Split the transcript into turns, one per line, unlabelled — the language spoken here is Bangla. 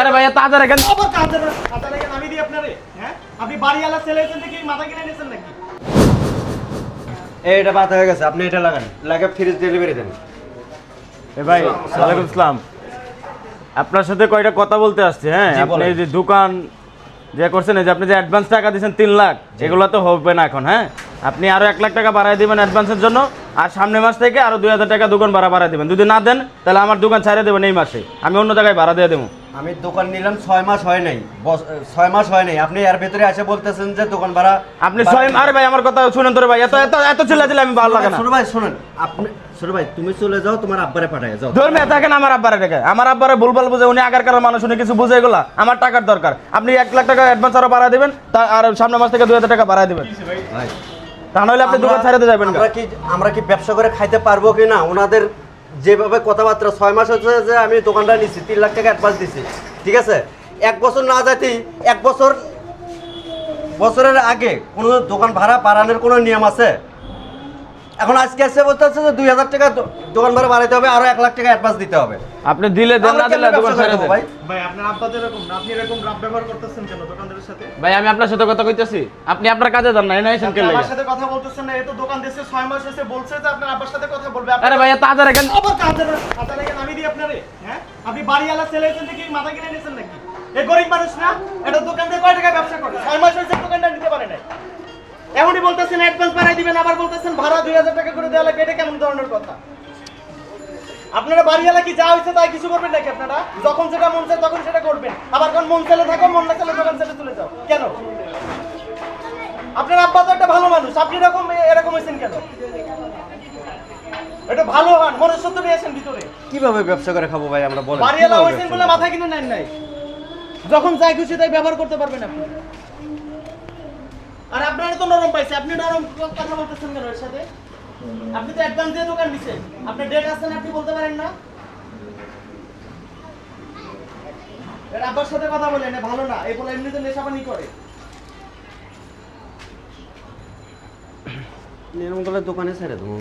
আরে ভাইয়া তাজা রাখেন।
আবার কাঁদে না কাঁদে না কেন আমি দিই আপনারে হ্যাঁ? আপনি বাড়িওয়ালা ছেলে হয়েছেন দেখি মাথা কিনে নিয়েছেন নাকি?
এই এটা বাতা হয়ে গেছে আপনি এটা লাগান। লাগে ফ্রিজ ডেলিভারি দেন।
এ ভাই ওয়ালাইকুম আসসালাম আপনার সাথে কয়টা কথা বলতে আসছে হ্যাঁ? আপনি যে দোকান যে করছেন এই যে আপনি যে অ্যাডভান্স টাকা দিয়েছেন তিন লাখ এগুলো তো হবে না এখন হ্যাঁ? আপনি আরও এক লাখ টাকা বাড়াই দিবেন অ্যাডভান্সের জন্য আর সামনের মাস থেকে আরও দুই হাজার টাকা দোকান ভাড়া বাড়াই দিবেন। যদি না দেন তাহলে আমার দোকান ছাড়ে দেবেন এই মাসে। আমি অন্য জায়গায় ভাড়া দিয়ে দেবো।
আমি দোকান নিলাম ছয় মাস হয় নাই। ছয় মাস হয় নাই। আপনি এর ভিতরে এসে বলতেছেন যে দোকান ভাড়া
আপনি ছয় আরে ভাই আমার কথা শুনেন তোরে ভাই এত এত এত চিল্লা চিল্লা আমি ভালো লাগে না
ভাই শুনেন। আপনি ছোট ভাই তুমি চলে যাও তোমার আব্বারে পাঠায় যাও।
ধর্মে থাকেন আমার আব্বারে আমার আব্বারে ভুলভাল বুঝে উনি আগেরকার মানুষ উনি কিছু বুঝে এগুলা। আমার টাকার দরকার। আপনি এক লাখ টাকা অ্যাডভান্স আরও বাড়া দিবেন তা আর সামনের মাস থেকে দুই হাজার টাকা দিবেন।
ভাই
তা নাহলে আপনি দোকান
আমরা-
ছাড়াতে যাবেন
আমরা কি আমরা কি ব্যবসা করে খাইতে পারব কি না? ওনাদের যেভাবে কথাবার্তা ছয় মাস হচ্ছে যে আমি দোকানটা নিচ্ছি তিন লাখ টাকা অ্যাডভান্স দিচ্ছি ঠিক আছে? এক বছর না যাতেই এক বছর, বছরের আগে কোনো দোকান ভাড়া বাড়ানোর কোনো নিয়ম আছে? এখন আজকে এসে বলতে হচ্ছে যে দুই হাজার টাকা দোকান ভাড়া বাড়াইতে হবে আরও এক লাখ টাকা অ্যাডভান্স দিতে হবে।
আপনি দিলে দেন না দিলে দোকান ছেড়ে দেন।
ভাই?
ভাই আপনার আব্বা তো এরকম আপনি এরকম রাব ব্যবহার করতেছেন কেন দোকানদারের সাথে?
ভাই আমি আপনার সাথে কথা কইতেছি। আপনি আপনার কাজে যান না এনে
আপনি আমার সাথে কথা বলতেছেন না এ তো দোকান দিয়েছে ছয় মাস হয়েছে বলছে যে আপনার আব্বার সাথে কথা বলবে।
আরে ভাইয়া তাজা রাখেন
আবার কাঁদে না কাঁদে না কেন? আমি দিই আপনারে হ্যাঁ? আপনি বাড়িওয়ালা ছেলে হয়েছেন দেখি মাথা কিনে নিয়েছেন নাকি? এ গরিব মানুষ না? এটা দোকান দিয়ে কয় টাকা বলতেছেন অ্যাডভান্স বাড়াই দিবেন আবার বলতেছেন ভাড়া দুই হাজার টাকা করে দেওয়া লাগবে এটা কেমন ধরনের কথা? আপনারা বাড়িওয়ালা কি যা হয়েছে তাই কিছু করবেন নাকি আপনারা? যখন যেটা মন চায় তখন সেটা করবেন। আবার কোন মন চাইলে থাকো মন না চাইলে দোকান ছেড়ে চলে যাও। কেন? আপনার আব্বা তো একটা ভালো মানুষ আপনি এরকম এরকম হয়েছেন কেন? এটা ভালো হন মনুষ্যত্ব নিয়ে আসেন ভিতরে।
কীভাবে ব্যবসা করে খাব ভাই আমরা বলেন।
বাড়িওয়ালা হয়েছেন বলে মাথা কিনে নেন নাই। যখন যাই খুশি তাই ব্যবহার করতে পারবেন আপনি। আর আপনারা তো নরম পাইছে, আপনি নরম কথা বলতেছেন কেন এর সাথে? আপনি তো অ্যাডভান্স দিয়ে দোকান দিচ্ছেন আপনার ডেট আছে না আপনি বলতে পারেন না? আব্বার সাথে কথা বলেন না, ভালো না এই বলে এমনিতে নেশাপানি করে।
এরকম করলে দোকানে ছেড়ে দেবো।